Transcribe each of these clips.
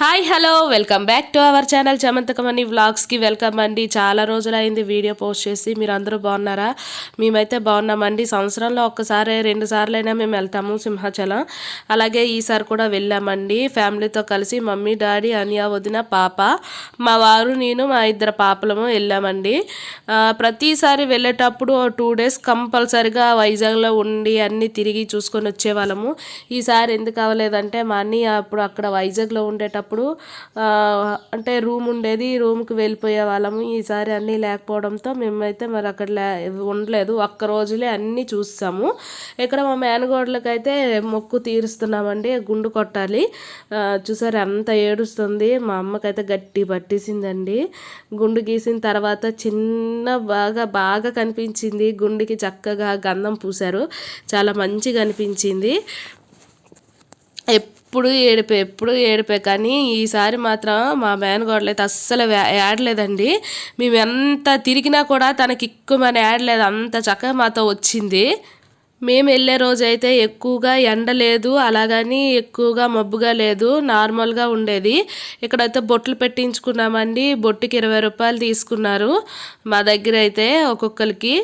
Hi hello welcome back to our channel Chamantakamani వ్లాగ్స్కి welcome అండి. చాలా రోజులైంది వీడియో పోస్ట్ చేసి. మీరు అందరూ బాగున్నారా? మేమైతే బాగున్నామండి. సంవత్సరంలో ఒక్కసారి రెండు సార్లైనా మేము వెళ్తాము సింహాచలం. అలాగే ఈసారి కూడా వెళ్ళామండి. ఫ్యామిలీతో కలిసి మమ్మీ డాడీ అనియా వదిన పాప మా వారు నేను మా ఇద్దరు పాపలము వెళ్ళామండి. ప్రతిసారి వెళ్ళేటప్పుడు టూ డేస్ కంపల్సరిగా వైజాగ్లో ఉండి అన్నీ తిరిగి చూసుకొని వచ్చేవాళ్ళము. ఈసారి ఎందుకు అవ్వలేదంటే మా అన్నయ్య అప్పుడు అక్కడ వైజాగ్లో ఉండేటప్పుడు చిన్నప్పుడు అంటే రూమ్ ఉండేది రూమ్కి వెళ్ళిపోయే వాళ్ళము. ఈసారి అన్నీ లేకపోవడంతో మేమైతే మరి అక్కడ లే ఉండలేదు. ఒక్క రోజులే అన్నీ చూస్తాము ఇక్కడ మా మేనగోడలకైతే మొక్కు తీరుస్తున్నామండి గుండు కొట్టాలి. చూసారు అంత ఏడుస్తుంది. మా అమ్మకైతే గట్టి పట్టేసిందండి. గుండు గీసిన తర్వాత చిన్న బాగా బాగా కనిపించింది. గుండెకి చక్కగా గంధం పూశారు. చాలా మంచిగా అనిపించింది. ఎప్పుడు ఏడిపే ఎప్పుడు ఏడిపే కానీ ఈసారి మాత్రం మా మేనగోడలు అయితే అస్సలు ఏడలేదండి. మేము ఎంత తిరిగినా కూడా తనకి ఎక్కువమని ఏడలేదు. అంత చక్కగా మాతో వచ్చింది. మేము వెళ్ళే రోజు అయితే ఎక్కువగా ఎండ లేదు అలాగని ఎక్కువగా మబ్బుగా లేదు నార్మల్గా ఉండేది. ఇక్కడైతే బొట్లు పెట్టించుకున్నామండి. బొట్టుకి ఇరవై రూపాయలు తీసుకున్నారు మా దగ్గర అయితే ఒక్కొక్కరికి.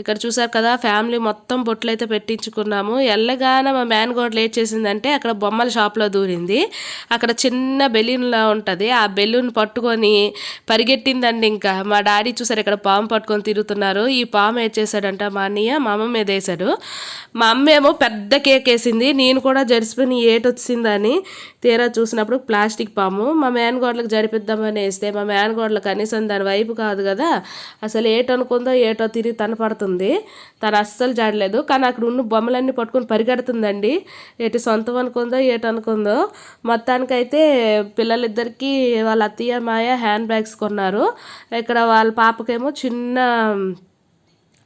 ఇక్కడ చూసారు కదా ఫ్యామిలీ మొత్తం బొట్లు అయితే పెట్టించుకున్నాము. ఎల్లగానే మా మ్యాన్ గోడ్ లేట్ చేసిందంటే అక్కడ బొమ్మల షాప్లో దూరింది. అక్కడ చిన్న బెలూన్లా ఉంటుంది. ఆ బెలూన్ పట్టుకొని పరిగెట్టిందండి ఇంకా. మా డాడీ చూసారు ఇక్కడ పాము పట్టుకొని తిరుగుతున్నారు. ఈ పాము ఏం చేశాడంట మా అన్నయ్య మా అమ్మ మీద వేసాడు మా అమ్మ ఏమో పెద్ద కేక్ వేసింది. నేను కూడా జడిసిపోయి ఏటు వచ్చిందని తీరా చూసినప్పుడు ప్లాస్టిక్ పాము. మా మేనగోడలకు జరిపిద్దామని వేస్తే మా మేనగోడలు కనీసం దాని వైపు కాదు కదా. అసలు ఏటో అనుకుందో ఏటో తిరిగి తన పడుతుంది తను అస్సలు జాడలేదు. కానీ అక్కడ ఉన్న బొమ్మలన్నీ పట్టుకొని పరిగెడుతుందండి. ఎటు సొంతం అనుకుందో ఏటు అనుకుందో. మొత్తానికైతే పిల్లలిద్దరికీ వాళ్ళ అత్తయ్య మాయ హ్యాండ్ బ్యాగ్స్ కొన్నారు. ఇక్కడ వాళ్ళ పాపకేమో చిన్న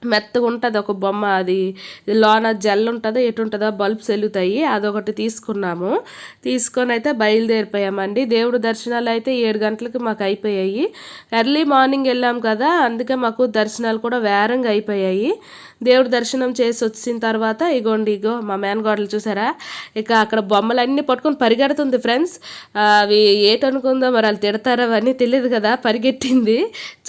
మెత్తగా ఉంటుంది ఒక బొమ్మ అది. లోన జెల్ ఉంటుందో ఎటు ఉంటుందో బల్బ్స్ వెలుగుతాయి. అదొకటి తీసుకున్నాము. తీసుకొని అయితే బయలుదేరిపోయామండి. దేవుడు దర్శనాలు అయితే ఏడు గంటలకు మాకు అయిపోయాయి. ఎర్లీ మార్నింగ్ వెళ్ళాం కదా అందుకే మాకు దర్శనాలు కూడా వేరంగా అయిపోయాయి. దేవుడు దర్శనం చేసి వచ్చిన తర్వాత ఇగోండి ఇగో మా మేనగోడలు చూసారా? ఇక అక్కడ బొమ్మలన్నీ పట్టుకొని పరిగెడుతుంది ఫ్రెండ్స్. అవి ఏటనుకుందో మరి వాళ్ళు తిడతారో అవన్నీ తెలియదు కదా పరిగెట్టింది.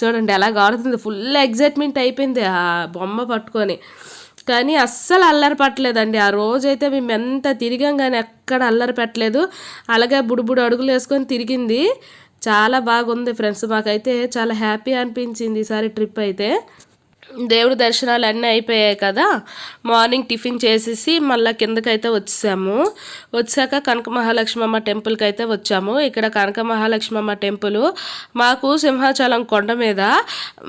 చూడండి ఎలా ఆడుతుంది. ఫుల్ ఎగ్జైట్మెంట్ అయిపోయింది ఆ బొమ్మ పట్టుకొని. కానీ అస్సలు అల్లరి పట్టలేదండి. ఆ రోజైతే మేము ఎంత తిరిగాం కానీ ఎక్కడ అల్లరి పెట్టలేదు. అలాగే బుడుబుడు అడుగులు వేసుకొని తిరిగింది. చాలా బాగుంది ఫ్రెండ్స్. మాకైతే చాలా హ్యాపీ అనిపించింది ఈసారి ట్రిప్ అయితే. దేవుడి దర్శనాలు అన్నీ అయిపోయాయి కదా. మార్నింగ్ టిఫిన్ చేసేసి మళ్ళీ కిందకైతే వచ్చాము. వచ్చాక కనక మహాలక్ష్మమ్మ టెంపుల్కి అయితే వచ్చాము. ఇక్కడ కనక మహాలక్ష్మమ్మ టెంపుల్ మాకు సింహాచలం కొండ మీద.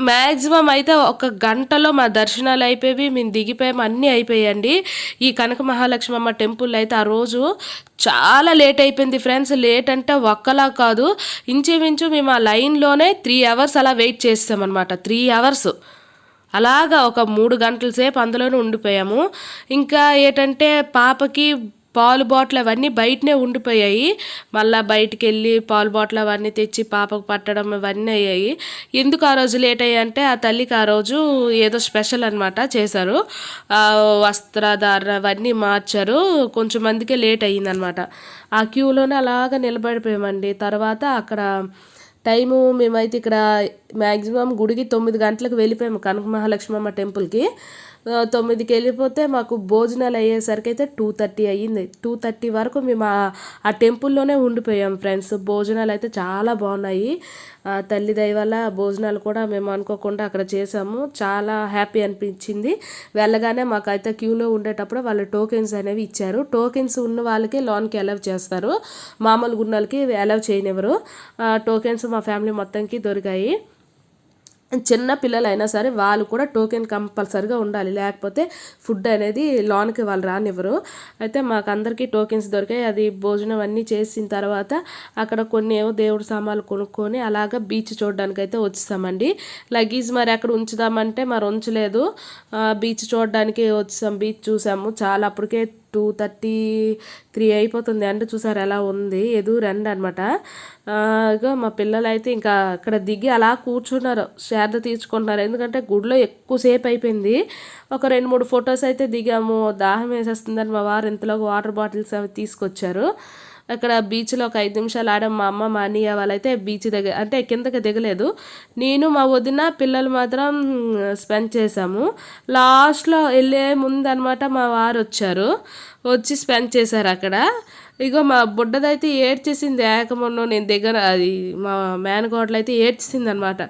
మ్యాక్సిమం అయితే ఒక గంటలో మా దర్శనాలు అయిపోయి మేము దిగిపోయాము అన్నీ అయిపోయాయండి. ఈ కనక మహాలక్ష్మమ్మ టెంపుల్ అయితే ఆ రోజు చాలా లేట్ అయిపోయింది ఫ్రెండ్స్. లేట్ అంటే ఒక్కలా కాదు. ఇంచుమించు మేము ఆ లైన్లోనే త్రీ అవర్స్ అలా వెయిట్ చేస్తామన్నమాట. Three hours. అలాగా ఒక మూడు గంటల సేపు అందులోనే ఉండిపోయాము. ఇంకా ఏంటంటే పాపకి పాలు బాటిల్ అవన్నీ బయటనే ఉండిపోయాయి. మళ్ళీ బయటికి వెళ్ళి పాలు బాటిల్ అవన్నీ తెచ్చి పాపకు పట్టడం ఇవన్నీ అయ్యాయి. ఎందుకు ఆ రోజు లేట్ అయ్యాయంటే ఆ తల్లికి ఆ రోజు ఏదో స్పెషల్ అనమాట చేశారు. వస్త్రధారణ అవన్నీ మార్చారు. కొంచెం మందికే లేట్ అయ్యిందనమాట ఆ క్యూలోనే అలాగ నిలబడిపోయామండి. తర్వాత అక్కడ టైము మేమైతే ఇక్కడ మ్యాక్సిమం గుడికి తొమ్మిది గంటలకు వెళ్ళిపోయాము కనక మహాలక్ష్మమ్మ టెంపుల్కి. తొమ్మిదికి వెళ్ళిపోతే మాకు భోజనాలు అయ్యేసరికి అయితే టూ థర్టీ అయ్యింది. టూ థర్టీ వరకు మేము ఆ- టెంపుల్లోనే ఉండిపోయాం ఫ్రెండ్స్. భోజనాలు అయితే చాలా బాగున్నాయి. తల్లి దయ వల్ల భోజనాలు కూడా మేము అనుకోకుండా అక్కడ చేసాము చాలా హ్యాపీ అనిపించింది. వెళ్ళగానే మాకైతే క్యూలో ఉండేటప్పుడు వాళ్ళు టోకెన్స్ అనేవి ఇచ్చారు. టోకెన్స్ ఉన్న వాళ్ళకి లోన్కి అలౌ చేస్తారు. మామూలు గున్నలకి అలౌ చేయనివ్వరు. ఆ, టోకెన్స్ మా ఫ్యామిలీ మొత్తంకి దొరికాయి. చిన్న పిల్లలైనా సరే వాళ్ళు కూడా టోకెన్ కంపల్సరిగా ఉండాలి. లేకపోతే ఫుడ్ అనేది లోన్కి వాళ్ళు రానివ్వరు. అయితే మాకు అందరికీ టోకెన్స్ దొరికాయి. అది భోజనం అన్నీ చేసిన తర్వాత అక్కడ కొన్ని ఏవో దేవుడి సామాన్లు కొనుక్కొని అలాగా బీచ్ చూడడానికి అయితే వచ్చేసామండి. లగేజ్ మరి అక్కడ ఉంచుదామంటే మరి ఉంచలేదు. బీచ్ చూడడానికి వచ్చాం బీచ్ చూసాము. చాలా అప్పటికే టూ థర్టీ త్రీ అయిపోతుంది. అంటే చూసారు ఎలా ఉంది? ఎదురు ఎండ అనమాట ఇగో మా పిల్లలు అయితే ఇంకా అక్కడ దిగి అలా కూర్చున్నారు. శ్రద్ధ తీర్చుకుంటున్నారు. ఎందుకంటే గుడిలో ఎక్కువసేపు అయిపోయింది. ఒక రెండు మూడు ఫొటోస్ అయితే దిగాము. దాహం వేసేస్తుందని మా వారు ఇంతలో వాటర్ బాటిల్స్ అవి తీసుకొచ్చారు. అక్కడ బీచ్లో ఒక ఐదు నిమిషాలు ఆడాం మా అమ్మ మా అన్నయ్య వాళ్ళైతే బీచ్ దగ్గర అంటే కిందకి దిగలేదు. నేను మా వదిన పిల్లలు మాత్రం స్పెండ్ చేసాము లాస్ట్లో వెళ్ళే ముందు అనమాట మా వారు వచ్చారు. వచ్చి స్పెండ్ చేశారు అక్కడ. ఇగో మా బుడ్డదైతే ఏడ్చేసింది ఏకముండు నేను దగ్గర అది మా మేనకోడలు అయితే ఏడ్చేసింది అనమాట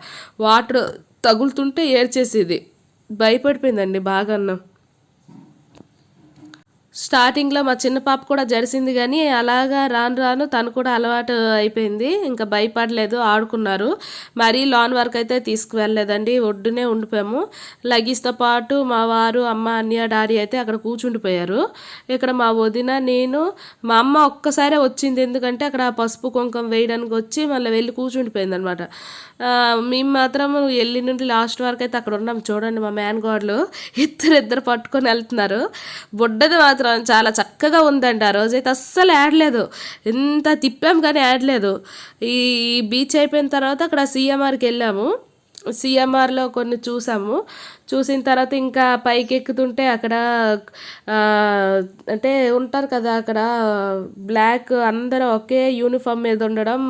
వాటర్ తగులుతుంటే ఏడ్చేసేది. భయపడిపోయిందండి బాగా స్టార్టింగ్లో మా చిన్న పాప కూడా జడిసింది కానీ అలాగా రాను రాను తను కూడా అలవాటు అయిపోయింది. ఇంకా భయపడలేదు ఆడుకున్నారు. మరీ లాన్ వరకు అయితే తీసుకువెళ్ళలేదండి ఒడ్డునే ఉండిపోయాము. లగీజ్తో పాటు మా వారు అమ్మ అన్నయ్య డాడీ అయితే అక్కడ కూర్చుండిపోయారు. ఇక్కడ మా వదిన నేను మా అమ్మ ఒక్కసారే వచ్చింది. ఎందుకంటే అక్కడ పసుపు కుంకుమ వేయడానికి వచ్చి మళ్ళీ వెళ్ళి కూర్చుండిపోయింది అనమాట మేము మాత్రం వెళ్ళి నుండి లాస్ట్ వరకు అయితే అక్కడ ఉన్నాం. చూడండి మా మేనగోడలు ఇద్దరు ఇద్దరు పట్టుకొని వెళ్తున్నారు. బుడ్డది మాత్రం చాలా చక్కగా ఉందండి. ఆ రోజైతే అస్సలు ఆడలేదు ఎంత తిప్పాం కానీ ఆడలేదు ఈ బీచ్ అయిపోయిన తర్వాత అక్కడ సీఎంఆర్కి వెళ్ళాము. సిఎంఆర్లో కొన్ని చూసాము. చూసిన తర్వాత ఇంకా పైకి ఎక్కుతుంటే అక్కడ అంటే ఉంటారు కదా అక్కడ బ్లాక్ అందరూ ఒకే యూనిఫామ్ మీద ఉండడం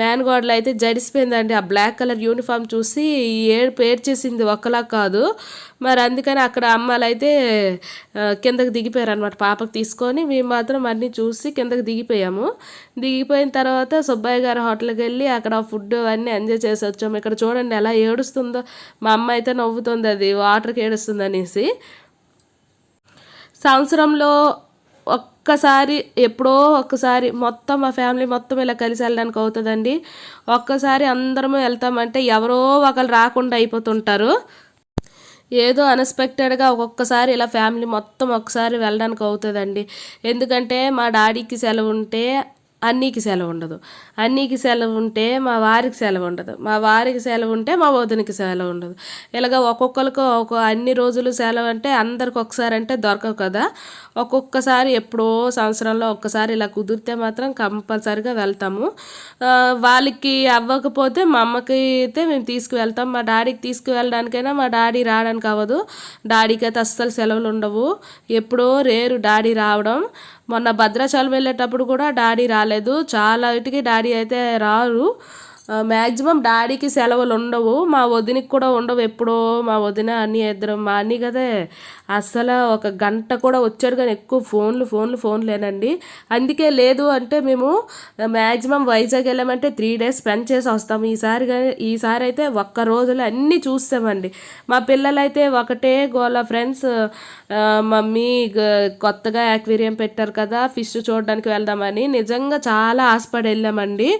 మ్యాన్ గోడలో అయితే జడిసిపోయిందండి. ఆ బ్లాక్ కలర్ యూనిఫామ్ చూసి ఏడుపు ఏడ్చేసింది ఒకలా కాదు. మరి అందుకని అక్కడ అమ్మాయిలు అయితే కిందకి దిగిపోయారు అనమాట పాపకు తీసుకొని మేము మాత్రం అన్నీ చూసి కిందకి దిగిపోయాము. దిగిపోయిన తర్వాత సుబ్బయ్య గారి హోటల్కి వెళ్ళి అక్కడ ఫుడ్ అవన్నీ ఎంజాయ్ చేసి వచ్చాము ఇక్కడ చూడండి ఎలా ఏడుస్తుందో. మా అమ్మ అయితే నవ్వుతుంది అది? వాటర్కి ఏడుస్తుంది అనేసి. సంవత్సరంలో ఒక్కసారి ఎప్పుడో ఒక్కసారి మొత్తం మా ఫ్యామిలీ మొత్తం ఇలా కలిసి వెళ్ళడానికి అవుతుందండి. ఒక్కసారి అందరము వెళ్తామంటే ఎవరో ఒకరు రాకుండా అయిపోతుంటారు. ఏదో అన్ఎక్స్పెక్టెడ్గా ఒక్కొక్కసారి ఇలా ఫ్యామిలీ మొత్తం ఒకసారి వెళ్ళడానికి అవుతుందండి. ఎందుకంటే మా డాడీకి సెలవు ఉంటే అన్నీకి సెలవు ఉండదు. అన్నీకి సెలవు ఉంటే మా వారికి సెలవు ఉండదు. మా వారికి సెలవు ఉంటే మా వదినికి సెలవు ఉండదు. ఇలాగ ఒక్కొక్కరికి ఒక అన్ని రోజులు సెలవు అంటే అందరికి ఒకసారి అంటే దొరకవు కదా. ఒక్కొక్కసారి ఎప్పుడో సంవత్సరంలో ఒక్కసారి ఇలా కుదిరితే మాత్రం కంపల్సరిగా వెళ్తాము. వాళ్ళకి అవ్వకపోతే మా అమ్మకి అయితే మేము తీసుకువెళ్తాం. మా డాడీకి తీసుకువెళ్ళడానికైనా మా డాడీ రావడానికి అవ్వదు. డాడీకి అయితే అస్సలు సెలవులు ఉండవు. ఎప్పుడో రేరు డాడీ రావడం. మొన్న భద్రాచలం వెళ్ళేటప్పుడు కూడా డాడీ రాలేదు. చాలా ఇటుకి డాడీ అయితే రారు. మ్యాక్సిమం డాడీకి సెలవులు ఉండవు. మా వదినకి కూడా ఉండవు ఎప్పుడో. మా వదిన అన్ని ఇద్దరం మా అన్ని కదే అసలు ఒక గంట కూడా వచ్చాడు కానీ ఎక్కువ ఫోన్లు ఫోన్లు ఫోన్లేనండి అందుకే లేదు అంటే మేము మ్యాక్సిమం వైజాగ్ వెళ్ళామంటే త్రీ డేస్ స్పెండ్ చేసి వస్తాము. ఈసారి ఈసారి అయితే ఒక్క రోజులో అన్నీ చూస్తామండి. మా పిల్లలైతే ఒకటే గోల ఫ్రెండ్స్ మమ్మీ కొత్తగా యాక్వేరియం పెట్టారు కదా ఫిష్ చూడడానికి వెళ్దామని. నిజంగా చాలా ఆశపడి వెళ్ళామండి.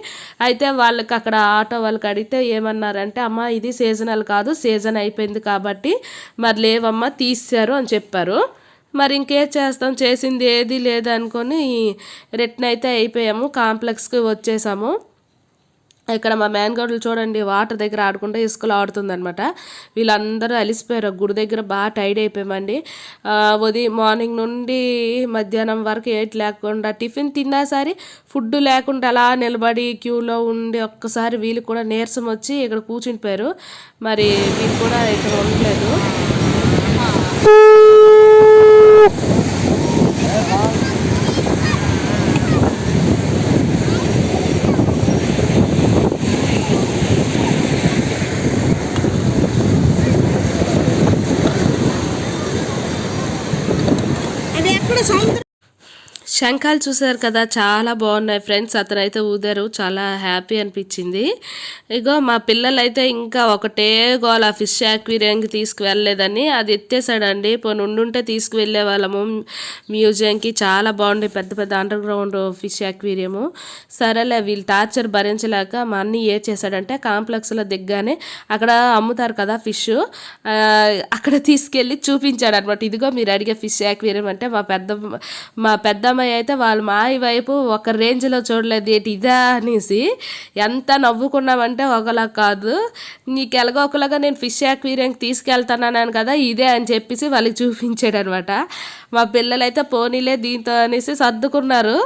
అయితే వాళ్ళకి అక్కడ ఆటో వాళ్ళకి అడిగితే ఏమన్నారంటే అమ్మ ఇది సీజనల్ కాదు సీజన్ అయిపోయింది కాబట్టి మరి లేవమ్మా తీసారు అని చెప్పారు. మరి ఇంకేం చేస్తాం? చేసింది ఏది లేదనుకొని రిటర్న్ అయితే అయిపోయాము. కాంప్లెక్స్కి వచ్చేసాము. ఇక్కడ మా మేనగోడలు చూడండి వాటర్ దగ్గర ఆడుకుంటే ఇసుకలో ఆడుతుందనమాట వీళ్ళందరూ అలిసిపోయారు. గుడి దగ్గర బాగా టైడ్ అయిపోయామండి. ఉదయం మార్నింగ్ నుండి మధ్యాహ్నం వరకు ఏటి లేకుండా టిఫిన్ తిన్నా సరే ఫుడ్ లేకుండా అలా నిలబడి క్యూలో ఉండి ఒక్కసారి వీళ్ళు కూడా నీరసం వచ్చి ఇక్కడ కూర్చుండిపోయారు. మరి వీళ్ళు కూడా ఇక్కడ ఉండలేదు. Sandra. శంఖాలు చూసారు కదా చాలా బాగున్నాయి ఫ్రెండ్స్. అతనైతే ఊదారు చాలా హ్యాపీ అనిపించింది. ఇగో మా పిల్లలైతే ఇంకా ఒకటే గోల ఫిష్ యాక్వేరియంకి తీసుకువెళ్ళలేదని అది ఎత్తేసాడండి. పోనీ ఉండుంటే తీసుకువెళ్ళే వాళ్ళము. మ్యూజియంకి చాలా బాగుంది పెద్ద పెద్ద అండర్ గ్రౌండ్ ఫిష్ యాక్వేరియము. సరేలే వీళ్ళు టార్చర్ భరించలేక మా అన్ని ఏ చేశాడంటే కాంప్లెక్స్లో దిగ్గానే అక్కడ అమ్ముతారు కదా ఫిష్ అక్కడ తీసుకెళ్ళి చూపించాడు అనమాట ఇదిగో మీరు అడిగే ఫిష్ యాక్వేరియం అంటే మా పెద్ద మా పెద్దమ్మ అయితే వాళ్ళు మా వైపు ఒక రేంజ్లో చూడలేదు. ఏంటి ఇదా అనేసి ఎంత నవ్వుకున్నామంటే ఒకలా కాదు. నీకు ఎలాగోకలాగా నేను ఫిష్ యాక్వేరియంకి తీసుకెళ్తానన్నాను కదా ఇదే అని చెప్పేసి వాళ్ళకి చూపించాడు అనమాట మా పిల్లలైతే పోనీలే దీంతో అనేసి సర్దుకున్నారు.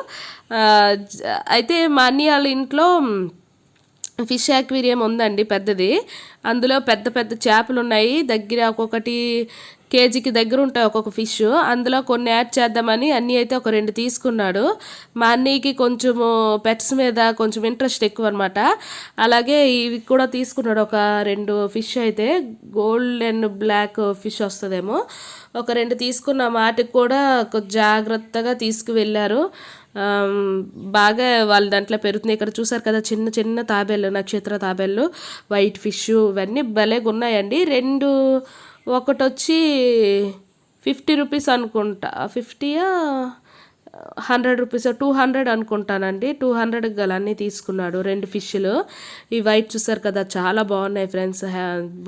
అయితే మా అన్నీ వాళ్ళ ఇంట్లో ఫిష్ యాక్వేరియం ఉందండి పెద్దది. అందులో పెద్ద పెద్ద చేపలు ఉన్నాయి. దగ్గర ఒక్కొక్కటి కేజీకి దగ్గర ఉంటాయి ఒక్కొక్క ఫిష్. అందులో కొన్ని యాడ్ చేద్దామని అన్నీ అయితే ఒక రెండు తీసుకున్నాడు. మా అన్నయ్యకి కొంచెము పెట్స్ మీద కొంచెం ఇంట్రెస్ట్ ఎక్కువ అనమాట అలాగే ఇవి కూడా తీసుకున్నాడు ఒక రెండు ఫిష్ అయితే. గోల్డ్ అండ్ బ్లాక్ ఫిష్ వస్తుందేమో. ఒక రెండు తీసుకున్న. వాటికి కూడా కొంచెం జాగ్రత్తగా తీసుకువెళ్ళారు. బాగా వాళ్ళ దాంట్లో పెరుగుతున్నాయి. ఇక్కడ చూసారు కదా చిన్న చిన్న తాబేళ్ళు నక్షత్ర తాబేళ్ళు వైట్ ఫిష్ ఇవన్నీ భలేగా ఉన్నాయండి. రెండు ఒకటి వచ్చి ఫిఫ్టీ రూపీస్ అనుకుంటా. ఫిఫ్టీయా? హండ్రెడ్ రూపీస్ టూ హండ్రెడ్ అనుకుంటానండి. టూ హండ్రెడ్ గల అన్నీ తీసుకున్నాడు. రెండు ఫిష్లు. ఈ వైట్ చూసారు కదా చాలా బాగున్నాయి ఫ్రెండ్స్.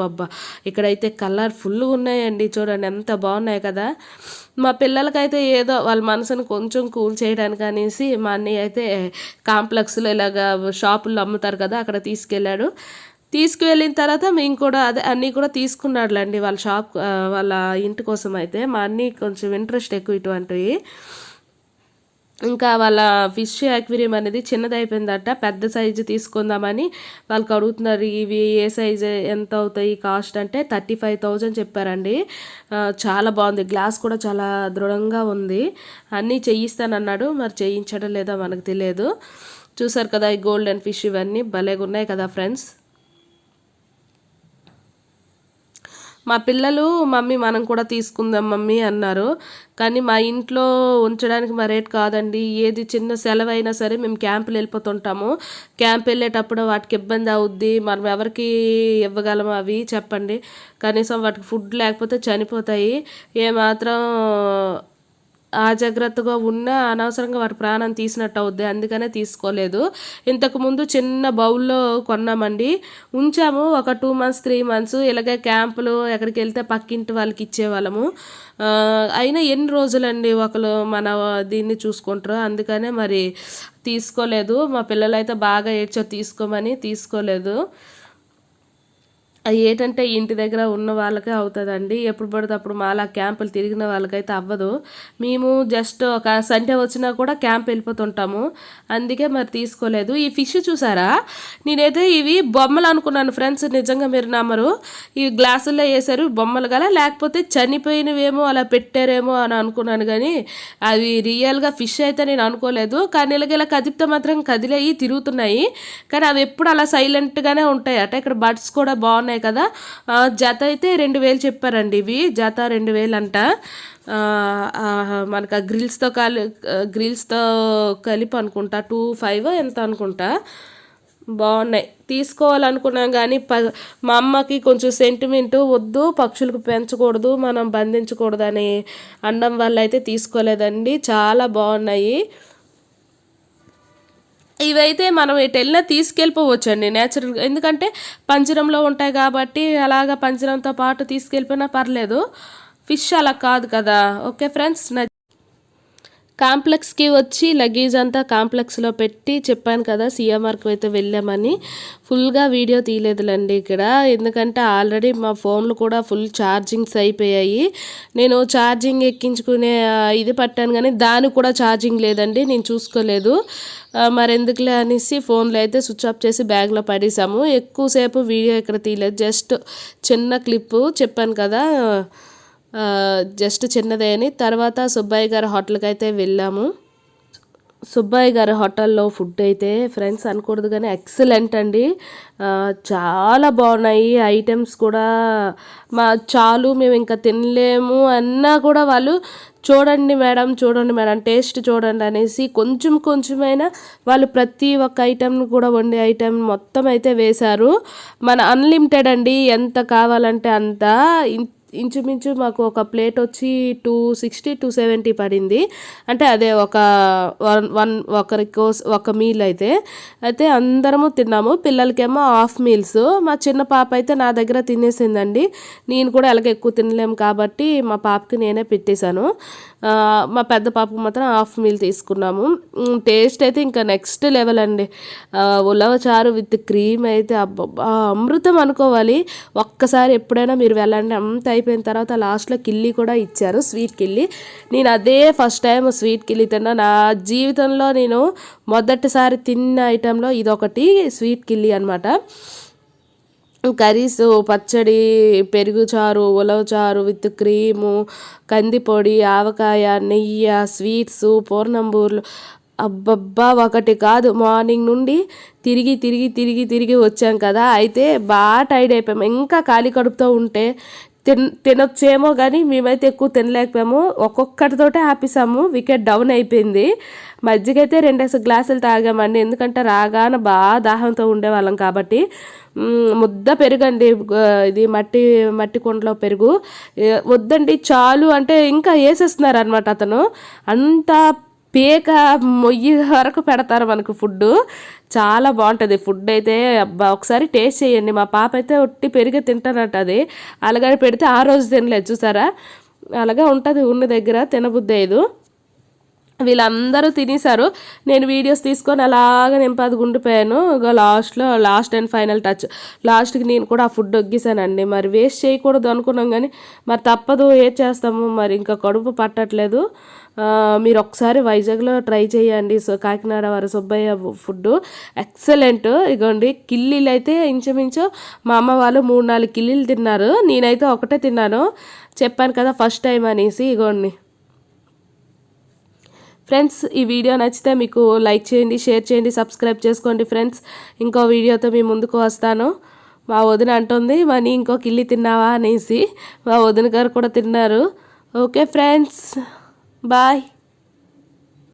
బాబ్బా ఇక్కడైతే కలర్ ఫుల్ ఉన్నాయండి. చూడండి ఎంత బాగున్నాయి కదా. మా పిల్లలకైతే ఏదో వాళ్ళ మనసుని కొంచెం కూల్ చేయడానికి అనేసి మా అన్నయ్య అయితే కాంప్లెక్స్లో ఇలాగా షాపుల్లో అమ్ముతారు కదా అక్కడ తీసుకెళ్ళాడు. తీసుకువెళ్ళిన తర్వాత మేము కూడా అదే అన్నీ కూడా తీసుకున్నాడులేండి వాళ్ళ షాప్ వాళ్ళ ఇంటి కోసం అయితే. మా అన్నీ కొంచెం ఇంట్రెస్ట్ ఎక్కువ ఇటువంటివి. ఇంకా వాళ్ళ ఫిష్ యాక్వేరియం అనేది చిన్నదైపోయిందట పెద్ద సైజు తీసుకుందామని వాళ్ళకి అడుగుతున్నారు ఇవి ఏ సైజు ఎంత అవుతాయి కాస్ట్ అంటే థర్టీ ఫైవ్ థౌజండ్ చెప్పారండి. చాలా బాగుంది. గ్లాస్ కూడా చాలా దృఢంగా ఉంది. అన్నీ చేయిస్తానన్నాడు. మరి చేయించడం లేదో మనకు తెలియదు. చూసారు కదా ఈ గోల్డెన్ ఫిష్ ఇవన్నీ భలేగా ఉన్నాయి కదా ఫ్రెండ్స్ మా పిల్లలు మమ్మీ మనం కూడా తీసుకుందాం మమ్మీ అన్నారు. కానీ మా ఇంట్లో ఉంచడానికి మా రేట్ కాదండి. ఏది చిన్న సెలవు అయినా సరే మేము క్యాంపులు వెళ్ళిపోతుంటాము. క్యాంప్ వెళ్ళేటప్పుడు వాటికి ఇబ్బంది అవుద్ది. మనం ఎవరికి ఇవ్వగలము అవి చెప్పండి. కనీసం వాటికి ఫుడ్ లేకపోతే చనిపోతాయి. ఏమాత్రం అజాగ్రత్తగా ఉన్నా అనవసరంగా వారి ప్రాణం తీసినట్టు అవుద్ది. అందుకనే తీసుకోలేదు. ఇంతకుముందు చిన్న బౌల్లో కొన్నామండి. ఉంచాము. ఒక టూ మంత్స్ త్రీ మంత్స్ ఇలాగే క్యాంపులు ఎక్కడికి వెళ్తే పక్కింటి వాళ్ళకి ఇచ్చేవాళ్ళము. అయినా ఎన్ని రోజులండి ఒకరు మన దీన్ని చూసుకుంటారు? అందుకనే మరి తీసుకోలేదు. మా పిల్లలు అయితే బాగా ఏడ్చో తీసుకోమని తీసుకోలేదు. అది ఏంటంటే ఇంటి దగ్గర ఉన్న వాళ్ళకే అవుతుందండి. ఎప్పుడు పడితే అప్పుడు మాలా క్యాంపులు తిరిగిన వాళ్ళకైతే అవ్వదు. మేము జస్ట్ ఒక సండే వచ్చినా కూడా క్యాంప్ వెళ్ళిపోతుంటాము. అందుకే మరి తీసుకోలేదు. ఈ ఫిష్ చూసారా? నేనైతే ఇవి బొమ్మలు అనుకున్నాను ఫ్రెండ్స్ నిజంగా మీరు నమ్మరు. ఈ గ్లాసుల్లో వేసారు బొమ్మలు గల లేకపోతే చనిపోయినవేమో అలా పెట్టారేమో అని అనుకున్నాను కానీ అవి రియల్గా ఫిష్ అయితే నేను అనుకోలేదు. కానీ ఇలాగ ఇలా కదిపితే మాత్రం కదిలేయి తిరుగుతున్నాయి. కానీ అవి ఎప్పుడు అలా సైలెంట్గానే ఉంటాయి అట ఇక్కడ బర్డ్స్ కూడా బాగున్నాయి కదా. జత అయితే రెండు వేలు చెప్పారండి ఇవి. జత రెండు వేలు అంట మనకు ఆ గ్రిల్స్తో కలి గ్రిల్స్తో కలిపి అనుకుంటా. టూ ఫైవ్ ఎంత అనుకుంటా. బాగున్నాయి. తీసుకోవాలనుకున్నాం కానీ ప మా అమ్మకి కొంచెం సెంటిమెంట్ వద్దు పక్షులకు పెంచకూడదు మనం బంధించకూడదు అని అనడం వల్ల అయితే తీసుకోలేదండి. చాలా బాగున్నాయి. ఇవైతే మనం ఎటు వెళ్ళినా తీసుకెళ్ళిపోవచ్చండి నేచురల్గా. ఎందుకంటే పంజరంలో ఉంటాయి కాబట్టి అలాగ పంజరంతో పాటు తీసుకెళ్ళిపోయినా పర్లేదు. ఫిష్ అలా కాదు కదా. ఓకే ఫ్రెండ్స్ కాంప్లెక్స్కి వచ్చి లగేజ్ అంతా కాంప్లెక్స్లో పెట్టి చెప్పాను కదా సీఎంఆర్కి అయితే వెళ్ళామని. ఫుల్గా వీడియో తీయలేదులండి ఇక్కడ. ఎందుకంటే ఆల్రెడీ మా ఫోన్లు కూడా ఫుల్ ఛార్జింగ్స్ అయిపోయాయి. నేను ఛార్జింగ్ ఎక్కించుకునే ఇది పట్టాను కానీ దానికి కూడా ఛార్జింగ్ లేదండి. నేను చూసుకోలేదు. మరెందుకులే అనేసి ఫోన్లో అయితే స్విచ్ ఆఫ్ చేసి బ్యాగ్లో పడేసాము. ఎక్కువసేపు వీడియో ఇక్కడ తీయలేదు. జస్ట్ చిన్న క్లిప్పు చెప్పాను కదా. జస్ట్ చిన్నదే అని. తర్వాత సుబ్బయ్య గారి హోటల్కి అయితే వెళ్ళాము. సుబ్బయ్య గారి హోటల్లో ఫుడ్ అయితే ఫ్రెండ్స్ అనకూడదు కానీ ఎక్సలెంట్ అండి. చాలా బాగున్నాయి. ఐటమ్స్ కూడా మా చాలు మేము ఇంకా తినలేము అన్నా కూడా వాళ్ళు చూడండి మేడం చూడండి మేడం టేస్ట్ చూడండి అనేసి కొంచెం కొంచెమైనా వాళ్ళు ప్రతి ఒక్క ఐటెంని కూడా వండే ఐటెం మొత్తం అయితే వేశారు. మన అన్లిమిటెడ్ అండి. ఎంత కావాలంటే అంత. ఇంచుమించు మాకు ఒక ప్లేట్ వచ్చి టూ సిక్స్టీ టూ సెవెంటీ పడింది. అంటే అదే ఒక వన్ వన్ ఒకరి కోస్ ఒక మీల్ అయితే. అయితే అందరము తిన్నాము. పిల్లలకేమో హాఫ్ మీల్స్. మా చిన్న పాప అయితే నా దగ్గర తినేసిందండి. నేను కూడా ఎలాగ ఎక్కువ తినలేము కాబట్టి మా పాపకి నేనే పెట్టేశాను. మా పెద్ద పాపకు మాత్రం హాఫ్ మీల్ తీసుకున్నాము. టేస్ట్ అయితే ఇంకా నెక్స్ట్ లెవెల్ అండి. ఉలవ చారు విత్ క్రీమ్ అయితే అబ్బబ్బా అమృతం అనుకోవాలి. ఒక్కసారి ఎప్పుడైనా మీరు వెళ్ళండి. అంత అయిపోయిన తర్వాత లాస్ట్లో కిల్లి కూడా ఇచ్చారు స్వీట్ కిల్లి. నేను అదే ఫస్ట్ టైం స్వీట్ కిల్లి తిన్నా. నా జీవితంలో నేను మొదటిసారి తిన్న ఐటెంలో ఇదొకటి స్వీట్ కిల్లి అనమాట కర్రీస్ పచ్చడి పెరుగు చారు ఉలవ చారు విత్ క్రీము కందిపొడి ఆవకాయ నెయ్యి స్వీట్స్ పూర్ణంబూర్లు. అబ్బబ్బా ఒకటి కాదు. మార్నింగ్ నుండి తిరిగి తిరిగి తిరిగి తిరిగి వచ్చాం కదా. అయితే బాగా టైర్డ్ అయిపోయాం. ఇంకా ఖాళీ కడుపుతో ఉంటే తిన్ తినొచ్చేమో కానీ మేమైతే ఎక్కువ తినలేకపోయాము. ఒక్కొక్కటితోటే ఆపేసాము. వికెట్ డౌన్ అయిపోయింది. మజ్జిగ అయితే రెండేసి గ్లాసులు తాగామండి. ఎందుకంటే రాగాన బాగా దాహంతో ఉండేవాళ్ళం కాబట్టి. ముద్ద పెరుగండి. ఇది మట్టి మట్టి కుండలో పెరుగు. వద్దండి. చాలు అంటే ఇంకా వేసేస్తున్నారు అనమాట అతను. అంత పేక మొయ్యి వరకు పెడతారు మనకు ఫుడ్ చాలా బాగుంటుంది. ఫుడ్ అయితే అబ్బా ఒకసారి టేస్ట్ చేయండి. మా పాప అయితే ఒట్టి పెరిగి తింటారట అది. అలాగే పెడితే ఆ రోజు తినలేదు చూసారా? అలాగే ఉంటుంది ఉన్న దగ్గర తినబుద్ధి అయ్యదు. వీళ్ళందరూ తినేశారు. నేను వీడియోస్ తీసుకొని అలాగ నింపాది గుండిపోయాను. ఇక లాస్ట్లో లాస్ట్ అండ్ ఫైనల్ టచ్. లాస్ట్కి నేను కూడా ఆ ఫుడ్ ఒగ్గిసానండి. మరి వేస్ట్ చేయకూడదు అనుకున్నాం కానీ మరి తప్పదు ఏం చేస్తాము? మరి ఇంకా కడుపు పట్టట్లేదు. మీరు ఒకసారి వైజాగ్లో ట్రై చేయండి సో కాకినాడ వారి సుబ్బయ్య ఫుడ్. ఎక్సలెంట్ ఇగోండి కిల్లీలు అయితే ఇంచుమించు మా అమ్మ వాళ్ళు మూడు నాలుగు కిల్లీలు తిన్నారు. నేనైతే ఒకటే తిన్నాను. చెప్పాను కదా ఫస్ట్ టైం అనేసి ఇగోండి. ఫ్రెండ్స్ ఈ వీడియో నచ్చితే మీకు లైక్ చేయండి షేర్ చేయండి సబ్స్క్రైబ్ చేసుకోండి ఫ్రెండ్స్. ఇంకో వీడియోతో మీ ముందుకు వస్తాను. మా వదిన అంటుంది మనీ ఇంకో కిల్లి తిన్నావా? అనేసి. మా వదిన గారు కూడా తిన్నారు. Okay friends. Bye.